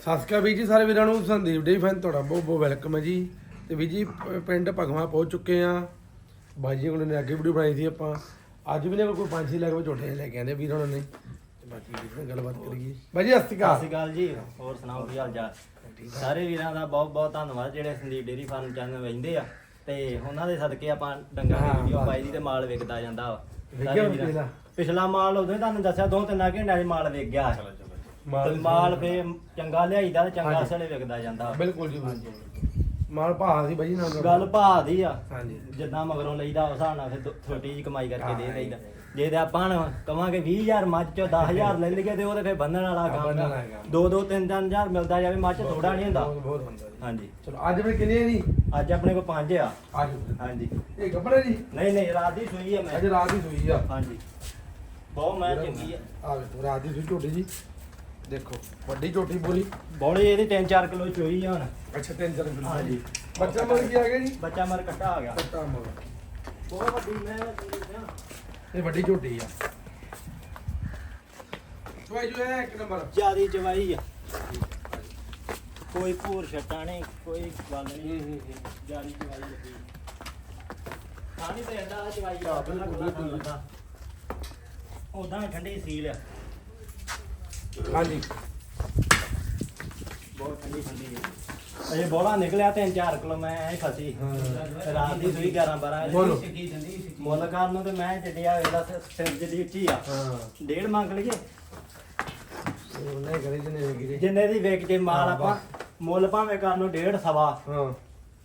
ਸਤਿ ਸ਼੍ਰੀ ਅਕਾਲ ਵੀਰ ਜੀ ਸਾਰੇ ਵੀਰਾਂ ਨੂੰ ਸੰਦੀਪ ਡੇ ਫੈਨ ਤੁਹਾਡਾ ਬਹੁਤ ਬਹੁਤ ਵੈਲਕਮ ਹੈ ਜੀ। ਤੇ ਵੀਰ ਜੀ ਪਿੰਡ ਭਗਵਾ ਪਹੁੰਚ ਚੁੱਕੇ ਆ ਬਾਜੀ ਕੋਲ ਨੇ ਅੱਗੇ ਵੀਡੀਓ ਬਣਾਈ ਸੀ ਆਪਾਂ। ਅੱਜ ਵੀ ਨੇ ਕੋਈ ਪੰਜ ਛੇ ਲੱਖ ਵਿੱਚ ਝੋਟੇ ਲੈ ਕੇ ਆਂਦੇ ਵੀਰ ਉਹਨਾਂ ਨੇ। ਤੇ ਬਾਕੀ ਵੀਰ ਨਾਲ ਗੱਲਬਾਤ ਕਰੀਏ। ਬਾਜੀ ਸਤਿ ਸ਼੍ਰੀ ਸਤਿ ਅਕਾਲ ਸ਼੍ਰੀ ਅਕਾਲ ਜੀ। ਹੋਰ ਸੁਣਾਓ ਕੀ ਹਾਲ ਚਾਲ? ਸਾਰੇ ਵੀਰਾਂ ਦਾ ਬਹੁਤ ਬਹੁਤ ਧੰਨਵਾਦ। ਜਿਹੜੇ ਸੰਦੀਪ ਡੇਰੀ ਫਾਰਮ ਚੈਨਲ ਵੇਖਦੇ ਆ। ਤੇ ਉਹਨਾਂ ਦੇ ਸਦਕੇ ਆਪਾਂ ਡੰਗਰ ਦੀ ਵੀਡੀਓ। ਪਾਈ ਦੀ ਤੇ ਮਾਲ ਵਿਕਦਾ ਜਾਂਦਾ ਵਾ। ਸਾਰੇ ਵੀਰਾਂ-? ਪਿਛਲਾ ਮਾਲ ਹੀ ਤੁਹਾਨੂੰ ਦੱਸਿਆ ਦੋ ਤਿੰਨ ਘੰਟਿਆਂ 'ਚ ਮਾਲ ਵਿਕ ਗਿਆ। ਤੇ ਮਾਲ ਫੇ ਚੰਗਾ ਲਿਆਈਦਾ ਤੇ ਚੰਗਾ ਹਾਂਜੀ। ਅਸਲੇ ਵਿਕਦਾ ਜਾਂਦਾ। ਬਿਲਕੁਲ ਜੀ ਮਾਲ ਭਾਅ ਸੀ ਬਾਜੀ ਨਾਲ ਗੱਲ ਭਾਅ ਦੀ ਆ। ਹਾਂਜੀ। ਜਿੱਦਾਂ ਮਗਰੋਂ ਲਈਦਾ ਉਸ ਹਿਸਾਬ ਨਾਲ ਫਿਰ ਥੋ- ਛੋਟੀ ਜੀ ਕਮਾਈ ਕਰਕੇ ਦੇ ਦੇਈਦਾ। ਜੇ ਤੇ ਆਪਾਂ ਹੁਣ ਕਵਾਂਗੇ 20000 ਮੱਝ ਚੋਂ 10000 ਲੈ ਲਈਏ ਤੇ ਉਹ ਤੇ ਫਿਰ ਬੰਨਣ ਵਾਲਾ ਬੰਨਣ ਕੰਮ ਵਾਲਾ ਆ। ਕੰਮ। ਦੋ ਦੋ ਤਿੰਨ ਤਿੰਨ ਹਜ਼ਾਰ ਮਿਲਦਾ ਜਾਵੇ ਮੱਝ ਥੋੜਾ ਨਹੀਂ ਹੁੰਦਾ। ਬਹੁਤ ਬਹੁਤ ਹੁੰਦਾ ਜੀ। ਹਾਂਜੀ। ਚਲੋ ਅੱਜ ਵੀ ਕਿੰਨੇ ਜੀ? ਅੱਜ ਆਪਣੇ ਕੋਲ ਪੰਜ ਆ। ਹਾਂਜੀ। ਇਹ ਗੱਬੜੇ ਜੀ? ਨਹੀਂ ਨਹੀਂ ਰਾਤ ਦੀ ਸੂਈ ਆ ਅੱਜ ਮੈਂ ਰਾਤ ਦੀ ਸੂਈ ਆ। ਹਾਂਜੀ। ਬਹੁਤ ਮੈਂ ਚੰਗੀ ਆ। ਆ ਰਾਤ ਦੀ ਸੂਈ ਝੋਟੀ ਜੀ। ਦੇਖੋ ਵੱਡੀ ਝੋਟੀ ਪੂਰੀ। ਬੋਲੀ ਇਹਦੀ 3-4 ਕਿਲੋ ਚੋਈ ਆ ਹੁਣ। ਅੱਛਾ ਤਿੰਨ ਚਾਰ ਕਿਲੋ। ਹਾਂਜੀ। ਬੱਚਾ ਮਰ ਗਿਆ ਜੀ ਬੱਚਾ ਮਰ ਕੱਟਾ ਆ ਗਿਆ। ਕੱਟਾ ਮਰ। ਬਹੁਤ ਵੱਡੀ ਮੈਂ। ਇਹ ਵੱਡੀ ਝੋਟੀ ਆ। ਸਵਾਈ ਜੋ ਹੈ ਇੱਕ ਨੰਬਰ। ਜਿਆਦੀ ਚਵਾਈ ਆ। ਕੋਈ ਭੂਰ ਛੱਟਾ ਨਹੀਂ ਕੋਈ ਗੱਲ ਨਹੀਂ। ਜਿਆਦੀ ਚਵਾਈ ਲੱਗੀ ਖਾਣੀ ਤੇ ਅੰਦਾ ਚਵਾਈ ਆ ਬਿਲਕੁਲ ਉਦਾਂ ਠੰਡੀ ਸੀਲ ਆ। ਹਾਂਜੀ। ਬਹੁਤ ਠੰਡੀ ਠੰਡੀ ਹੈ ਅਜੇ ਬੋਲਾ ਨਿਕਲਿਆ ਤਿੰਨ ਚਾਰ ਕਿਲੋ ਮੈਂ ਐ ਫਸੀ। ਰਾਤ ਦੀ ਸੂਈ 11 12 ਬੋਲੋ। ਮੁੱਲ ਕਰਨ ਨੂੰ ਤੇ ਮੈਂ ਜੱਡਿਆ ਵੇਲਾ ਸਿਰ ਜਿਹੜੀ ਉੱਚੀ ਆ। ਹਾਂ। ਡੇਢ ਮੰਗ ਲਈਏ। ਉਹਨੇ ਕਰੇ ਜਨੇ ਦੀ ਵੇਚ ਜੇ ਮਾਲ ਆਪਾਂ ਮੁੱਲ ਭਾਵੇਂ ਕਰਨ ਨੂੰ ਡੇਢ ਸਵਾ ਹਾਂ।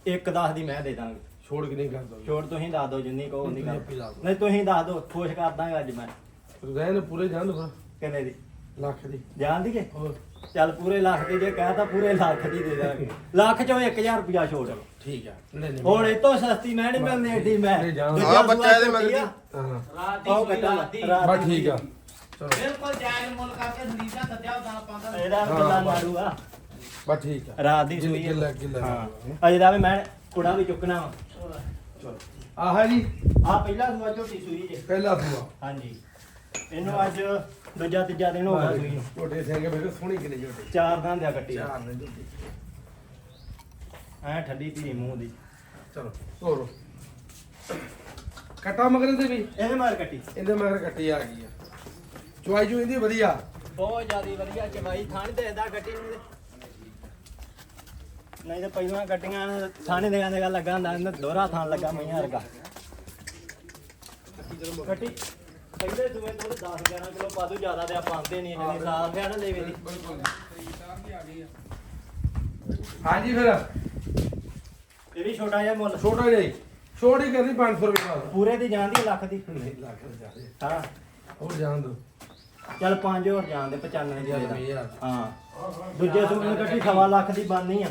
ਇੱਕ 10 ਦੀ ਮੈਂ ਦੇ ਦਾਂਗੇ। ਛੋੜ ਕੇ ਨਹੀਂ ਕਰ ਦੋ ਛੋੜ ਤੁਸੀਂ ਦੱਸ ਦਿਓ ਜਿੰਨੀ ਕਹੋ ਉਨੀ ਕਰ। ਨਹੀਂ ਤੁਸੀਂ ਦੱਸ ਦਿਓ ਖੁਸ਼ ਕਰ ਦਾਂਗੇ ਅੱਜ ਮੈਂ। ਰਹਿਣ ਪੂਰੇ ਜਾਣ ਦੋ ਕਿੰਨੇ ਦੀ? ਲੱਖ ਦੀ। ਜਾਣ ਦੀਏ ਹੋਰ। ਚੱਲ ਪੂਰੇ ਲੱਖ ਦੀ ਜੇ ਕਹਤਾ ਪੂਰੇ ਲੱਖ ਦੀ ਦੇ ਦਾਂਗੇ। ਲੱਖ ਚੋਂ 1000 ਰੁਪਿਆ ਛੋੜ। ਠੀਕ ਆ। ਨਹੀਂ ਨਹੀਂ ਹੁਣ ਇਹ ਤੋਂ ਸਸਤੀ ਮੈਂ ਨਹੀਂ ਮਿਲਣੀ ਏਡੀ ਮੈਂ ਨਹੀਂ, ਜਾਣ। ਦੂਜਾ ਹਾਂ, ਬੱਚਾ ਇਹਦੇ ਮਗਰ ਆ। ਹਾਂ। ਰਾਤ ਦੀ ਆਓ ਸੂਈ ਕੱਟਾ ਰਾਤ ਦੀ ਬਸ ਦੀ ਠੀਕ ਆ। ਚਲੋ। ਬਿਲਕੁਲ ਜਾਇਜ਼ ਮੁੱਲ ਕਰਕੇ ਦਾ ਸੱਜਾ ਉਦਾਂ ਆਪਾਂ ਦਾ ਇਹਦਾ ਗੱਲਾਂ ਬਸ। ਮਾਰੂ ਆ। ਬਸ ਠੀਕ ਆ। ਰਾਤ ਦੀ ਸੂਈ ਆ। ਹਾਂ। ਨਾਲ। ਅਜੇ ਦਾ ਵੀ ਮੈਂ ਕੁੜਾ ਵੀ ਚੁੱਕਣਾ ਵਾ। ਚਲੋ। ਆਹ ਜੀ। ਆ ਪਹਿਲਾ ਸੂਆ ਝੋਟੀ ਸੂਈ ਜੇ। ਪਹਿਲਾ ਸੂਆ। ਹਾਂਜੀ। ਇਹਨੂੰ ਅੱਜ ਦੂਜਾ ਤੀਜਾ ਦਿਨ ਹੋ ਗਿਆ ਸੂਈ ਨੂੰ ਛੋਟੇ ਸਿੰਘ ਵੇਖੋ ਸੋਹਣੀ ਕਿੰਨੀ ਛੋਟੀ? ਚਾਰ ਦਿਨ ਦਿਆ ਕੱਟੀ ਚਾਰ ਨੇ ਝੋਟੀ ਐ ਠੰਡੀ ਧੀ ਮੂੰਹ ਦੀ। ਚਲੋ ਤੋਰੋ ਕਟਾ ਮਗਰ ਦੇ ਵੀ? ਇਹਦੇ ਮਾਰ ਕੱਟੀ। ਇਹਦੇ ਮਗਰ ਕੱਟੀ ਆ ਗਈ ਆ। ਚੁਆਈ ਜੂ ਇਹਦੀ ਵਧੀਆ। ਬਹੁਤ ਜਿਆਦੀ ਵਧੀਆ ਚਵਾਈ ਥਾਣੀ ਤੇ ਇਹਦਾ ਕੱਟੀ ਨੂੰ ਤੇ। ਨਹੀਂ ਤੇ ਪਹਿਲਾਂ ਕੱਟੀਆਂ ਨੇ ਥਾਣੇ ਦੇ ਗਾਂਦੇ ਲੱਗਾ ਹੁੰਦਾ ਇਹਨਾਂ ਦੋਹਰਾ ਥਾਣ ਲੱਗਾ ਮਈਆਂ ਵਰਗਾ। ਕੱਟੀ। ਪਹਿਲੇ ਸੂਏ ਤੋਂ 10 11 ਕਿਲੋ ਪਾਦੂ ਜ਼ਿਆਦਾ ਤੇ ਆਪਾਂ ਆਂਦੇ ਨਹੀਂ ਜਿੰਨੀ ਸਾਲ ਦੇ ਆ ਨਾ ਲੈਵੇ ਦੀ। ਹਾਂਜੀ ਫਿਰ। ਇਹ ਵੀ ਛੋਟਾ ਜਿਹਾ ਮੁੱਲ। ਛੋਟਾ ਜਿਹਾ ਹੀ। ਛੋਟੀ ਕਰਦੀ 500 ਰੁਪਏ ਪੂਰੇ ਦੀ ਜਾਂਦੀ ਲੱਖ ਦੀ। ਨਹੀਂ ਲੱਖ ਦੇ ਜਾਦੇ ਹਾਂ। ਹੋਰ ਜਾਣ ਦੋ ਚੱਲ 5 ਹੋਰ ਜਾਣ ਦੇ 95 ਦੀ ਹਾਂ। ਦੂਜੇ ਨੂੰ ਕੱਟੀ ਸਵਾ ਲੱਖ ਦੀ ਬਣਨੀ ਆ।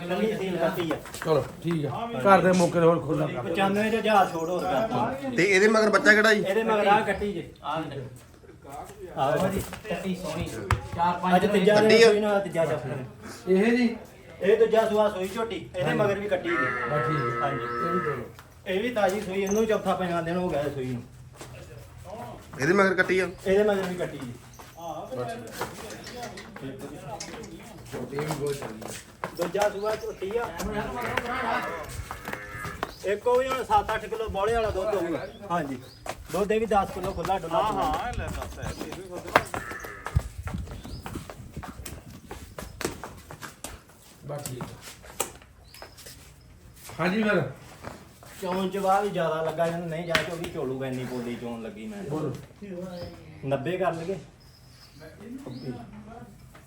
ਕੱਲੀ ਸੀਲ ਕੱਟੀ ਆ। ਚਲੋ ਠੀਕ ਆ। ਘਰ ਦੇ ਮੌਕੇ ਤੇ ਹੋਰ ਖੋਲਾ 95 ਜੋ ਜਾ ਛੋੜ ਹੋਰ ਕਰਤਾ ਤੇ ਇਹਦੇ ਮਗਰ ਬੱਚਾ ਕਿਹੜਾ ਜੀ? ਇਹਦੇ ਮਗਰ ਆ ਕੱਟੀ ਜੇ। ਆ ਆਹ ਜੀ। ਕੱਟੀ ਸੋਹਣੀ ਚਾਰ ਪੰਜ ਅੱਜ ਤੀਜਾ ਕੱਟੀ ਦਿਨ ਆ। ਸੂਈ ਨਾ ਤੀਜਾ ਦਿਨ। ਇਹ ਜੀ? ਇਹ ਦੂਜਾ ਸੂਆ ਸੂਈ ਝੋਟੀ। ਇਹਦੇ ਮਗਰ ਵੀ ਕੱਟੀ ਜੀ। ਬਸ ਠੀਕ ਹੈ ਹਾਂਜੀ। ਇਹ ਵੀ ਤੋਰੋ ਇਹ ਵੀ ਤਾਜੀ ਸੂਈ ਇਹਨੂੰ ਚੌਥਾ ਪੰਜਾਂ ਦਿਨ ਹੋ ਗਿਆ ਸੂਈ ਨੂੰ। ਇਹਦੇ ਮਗਰ ਕੱਟੀ ਆ? ਇਹਦੇ ਮਗਰ ਵੀ ਕੱਟੀ ਜੀ। ਛੋਟੀ ਵੀ ਬਹੁਤ ਚੰਗੀ ਹੈ ਦੂਜਾ ਸੂਆ ਝੋਟੀ ਆ। ਇੱਕ ਉਹ ਵੀ ਹੁਣ 7-8 ਕਿਲੋ ਬੋਲੇ ਵਾਲਾ ਦੁੱਧ ਹੋਊਗਾ। ਹਾਂਜੀ। ਦੁੱਧ ਇਹ ਵੀ 10 ਕਿਲੋ ਖੁੱਲਾ ਡੁੱਲਾ ਹਾਂ ਹਾਂ ਬਸ ਠੀਕ ਆ। ਹਾਂਜੀ ਫਿਰ। ਚੌਂ ਚ ਬਾਅਦ ਵੀ ਜ਼ਿਆਦਾ ਲੱਗਾ ਜਦੋਂ ਨਹੀਂ ਜਾ ਕੇ ਉਹ ਵੀ ਝੋਲੂਗਾ ਇੰਨੀ ਪੋਲੀ ਚੋਣ ਲੱਗੀ ਮੈਂ। ਬੋਲੋ 90 ਕਰ ਲਗੇ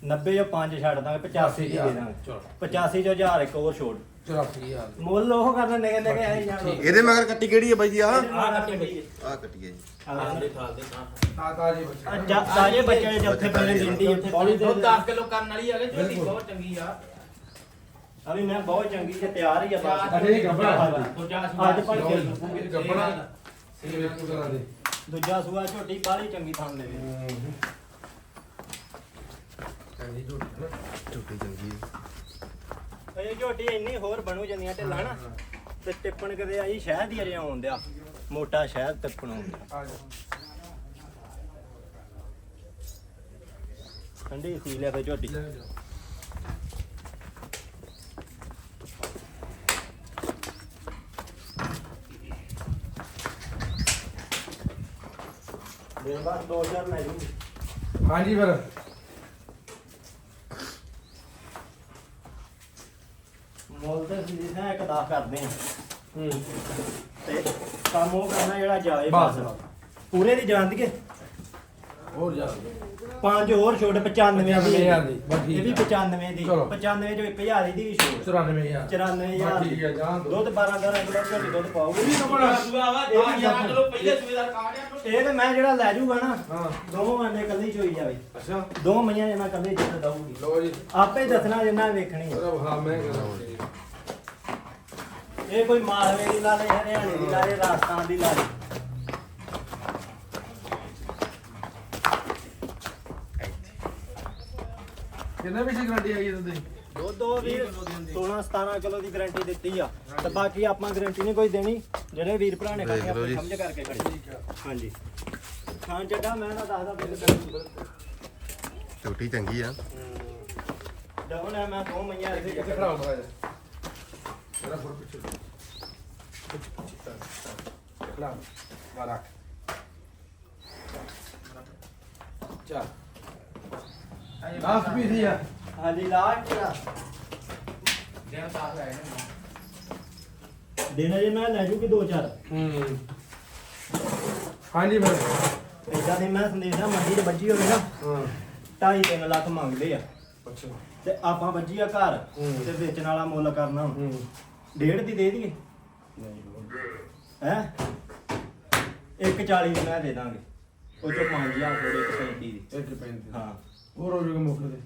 90 ਜੋ 5 ਛੱਡ ਦਾਂਗੇ 85 ਦੀ ਦੇ ਦਾਂਗੇ। ਚਲੋ। 85 ਜੋ 1000 ਇੱਕ ਹੋਰ ਛੋੜ। 84000 ਮੁੱਲ ਉਹ ਕਰ ਦਿੰਦੇ ਕਹਿੰਦੇ ਕਿ ਐ ਜਾਣ ਇਹਦੇ ਮਗਰ ਕੱਟੀ ਕਿਹੜੀ ਹੈ ਬਾਈ ਜੀ ਆ ਆ ਕੱਟੀ ਪਈ ਆ? ਕੱਟੀ ਹੈ ਜੀ। ਖਾਲ ਦੇ ਖਾਲ ਦੇ ਖਾਲ ਤਾਤਾ ਜੀ ਬੱਚੇ ਤਾਜੇ ਬੱਚੇ ਚੌਥੇ ਪਹਿਲੇ ਦਿੰਦੀ ਉੱਥੇ ਬੋਲੀ ਦੇ ਦੁੱਧ 10 ਕਿਲੋ ਕਰਨ ਵਾਲੀ ਆ ਗਈ ਝੋਟੀ ਬਹੁਤ ਚੰਗੀ ਆ। ਅਭੀ ਮੈਂ ਬਹੁਤ ਚੰਗੀ ਤੇ ਤਿਆਰ ਹੀ ਆ ਬਸ। ਅਰੇ ਗੱਭਣਾ ਅੱਜ ਭਰ ਕੇ ਇਹ ਗੱਬਣਾ ਵੇਖੋ ਕਰਾਂ ਦੇ। ਦੂਜਾ ਸੂਆ ਝੋਟੀ ਬਾਹਲੀ ਚੰਗੀ ਥਾਂ ਦੇ ਵਿੱਚ। ਕਹਿੰਦੀ ਝੋਟੀ ਨਾ। ਝੋਟੀ ਚੰਗੀ ਹੈ। ਇਹ ਝੋਟੀ ਇੰਨੀ ਹੋਰ ਬਣੂ ਜਾਂਦੀਆਂ ਢਿੱਲਾਂ ਨਾ ਤੇ ਟਿੱਪਣ ਕਦੇ ਆਈ ਸ਼ਹਿਦ ਹੀ ਅਜੇ ਆਉਣ ਦਿਆ। ਮੋਟਾ ਸ਼ਹਿਦ ਟਿੱਪਣ ਆ ਜਾ। ਠੰਡੀ ਸੀ ਲਿਆ ਫੇ ਝੋਟੀ। ਲੈ ਦੇ ਬਸ 2000 ਲੈ ਜੂ ਹਾਂਜੀ ਫਿਰ। ਮੁੱਲ ਤੇ ਜੀ ਹੈ ਇੱਕ 10 ਕਰਦੇ ਆ ਹੂੰ। ਤੇ ਕੰਮ ਉਹ ਕਰਨਾ ਜਿਹੜਾ ਜਾਏ ਬਸ। ਬਸ ਪੂਰੇ ਦੀ ਜਾਣ ਦੀਏ ਹੋਰ ਜਾ ਪੰਜ ਹੋਰ ਛੋਟ 95 ਦੀ। 95,000 ਦੀ, ਬਸ ਠੀਕ ਇਹ ਵੀ ਆ। 95 ਦੀ। ਚਲੋ। 95 ਚੋਂ 1000 ਦੀ ਵੀ ਛੋਟ। 94000 94000 ਠੀਕ ਹੈ ਜਾਣ ਦੋ। ਦੁੱਧ 12 12 ਕਿਲੋ ਘੱਟ ਦੁੱਧ ਪਾਉਗੀ ਸੂਆ ਸੂਆ ਵਾ ਇਹ ਵੀ 11 ਕਿਲੋ ਪਹਿਲੇ ਸੂਏ ਦਾ ਕਾੜਿਆ ਇਹ ਤੇ ਮੈਂ ਜਿਹੜਾ ਲੈ ਜੂਗਾ ਨਾ ਹਾਂ। ਦੋਵਾਂ ਆਂਡੇ ਕੱਲੀ ਚੋਈ ਜਾਵੇ। ਅੱਛਾ। ਦੋ ਮਈਆਂ ਜਨਾ ਕੱਲੀ ਦੁੱਧ ਦਊਗੀ। ਲੋ ਜੀ। ਆਪੇ ਦੱਸਣਾ ਜਿੰਨਾ ਵੇਖਣੀ ਉਹਦਾ ਹਾਂ ਮੈਂ ਕਰਾਂ ਇਹ ਕੋਈ ਮਾਲਵੇ ਦੀ ਲਾ ਲੈ ਹਰਿਆਣੇ ਦੀ ਲਾ ਲੈ ਰਾਜਸਥਾਨ ਦੀ ਲਾ ਲੈ ਕਿੰਨੇ ਵੀ ਗਾਰੰਟੀ ਆਈ ਦੁੱਧ ਦੀ ਦੁੱਧ ਦੋ ਵੀਰ 16 17 ਕਿਲੋ ਦੀ ਗਾਰੰਟੀ ਦਿੱਤੀ ਆ। ਤੇ ਬਾਕੀ ਆਪਾਂ ਗਾਰੰਟੀ ਨਹੀਂ ਕੋਈ ਦੇਣੀ। ਜਿਹੜੇ ਵੀਰ ਭਰਾ ਨੇ ਆਪਣੇ ਜੀ। ਸਮਝ ਕਰਕੇ ਖੜੇ। ਹਾਂਜੀ। ਖਾਣ ਚੱਡਾ ਮੈਂ ਨਾ ਦੱਸਦਾ ਬਿੱਲ ਝੋਟੀ ਚੰਗੀ ਆ। ਡਬਲ ਹੈ ਮੈਂ ਦੋ ਮਈਆਂ ਇੱਥੇ ਕਿੱਥੇ ਖੜਾ ਹੁੰਦਾ ਹੈ ਮੇਰਾ ਫੋਟੋ ਪਿੱਛੇ ਖੜਾ ਵਾਰਾ ਚਾ ਲਾਸਟ ਪੀਸ ਹੀ ਆ। ਹਾਂਜੀ ਲਾਸਟ ਆ ਦਿਨ ਸਾਫ਼ ਹੈ ਦਿਨ ਜੇ ਮੈਂ ਲੈ ਜੂਗੀ ਦੋ ਚਾਰ। ਹੂੰ। ਹਾਂਜੀ ਫਿਰ ਇਦਾਂ ਦੀ ਮੈਂ ਸੰਦੇਸ਼ ਨਾ ਮੰਡੀ 'ਚ ਵੱਜੀ ਹੋਵੇ ਨਾ ਹਾਂ। 2.5 3 ਲੱਖ ਮੰਗਦੇ ਆ। ਅੱਛਾ। ਤੇ ਆਪਾਂ ਵੱਜੀ ਆ ਘਰ ਹੂੰ। ਤੇ ਵੇਚਣ ਵਾਲਾ ਮੁੱਲ ਕਰਨਾ ਹੁਣ। ਹੂੰ। ਡੇਢ ਦੀ ਦੇ ਦਈਏ? ਹੈ? 140 ਦੀ ਮੈਂ ਦੇ ਦਾਂਗੇ। ਉਹ ਚੋਂ 5000 ਥੋੜੇ 35 ਦੀ। ਇੱਕ ਪੈਂਤੀ ਹਾਂ। ਹੋਰ ਹੋ ਜਾਊਗਾ ਮੁੱਕ ਦੇ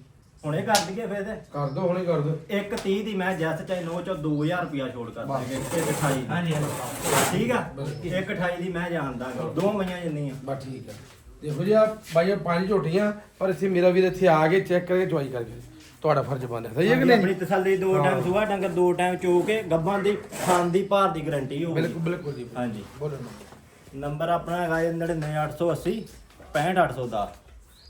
ਹੁਣੇ ਕਰ ਦਈਏ ਫਿਰ ਤੇ। ਕਰ ਦੋ ਹੁਣੇ ਕਰ ਦੋ। ਇੱਕ 30 ਦੀ ਮੈਂ ਜੈਸ ਚਾਹੇ ਨੋ ਚੋਂ 2000 ਰੁਪਿਆ ਛੋੜ ਕਰ। ਦਾਂਗੇ ਇੱਕ 28 ਦੀ। ਹਾਂਜੀ ਹਾਂਜੀ। ਠੀਕ ਆ? ਬਸ। ਇੱਕ 28 ਦੀ ਮੈਂ ਜਾਣਦਾ ਦੋ ਮਈਆਂ ਜਿੰਨੀਆਂ। ਬਸ ਠੀਕ ਆ। ਦੇਖੋ ਜੀ ਆ ਬਾਈ ਇਹ ਪੰਜ ਝੋਟੀਆਂ ਪਰ ਇੱਥੇ ਮੇਰਾ ਵੀਰ ਇੱਥੇ ਆ ਕੇ ਚੈੱਕ ਕਰਕੇ ਚੁਆਈ ਕਰਕੇ ਤੁਹਾਡਾ ਫਰਜ਼ ਬਣਦਾ ਸਹੀ ਹੈ ਕਿ ਆਪਣੀ ਨਹੀਂ? ਤਸੱਲੀ ਦੋ। ਟਾਈਮ ਸੁਆ ਡੰਗਰ ਦੋ ਟਾਈਮ ਚੋ ਕੇ ਗੱਬਾਂ ਦੀ ਖਾਣ ਦੀ ਭਾਰ ਦੀ ਗਾਰੰਟੀ ਹੋਊਗੀ। ਬਿਲਕੁਲ ਬਿਲਕੁਲ ਜੀ। ਹਾਂਜੀ। ਬੋਲੋ ਨੰਬਰ ਆਪਣਾ ਹੈਗਾ ਜੀ 99880 65810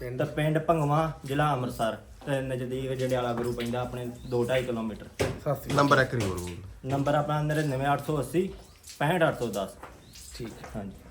ਪਿੰਡ। ਤੇ ਪਿੰਡ ਭੰਗਵਾ ਜ਼ਿਲ੍ਹਾ ਅੰਮ੍ਰਿਤਸਰ। ਤੇ ਨਜ਼ਦੀਕ ਜੜਿਆਲਾ ਗੁਰੂ ਪੈਂਦਾ ਆਪਣੇ 2.5 ਕਿਲੋਮੀਟਰ। ਨੰਬਰ ਇੱਕ ਨਹੀਂ ਬੋਲ ਨੰਬਰ ਆਪਣਾ 99880 65810 ਅਕਾਲ ਠੀਕ ਹਾਂਜੀ।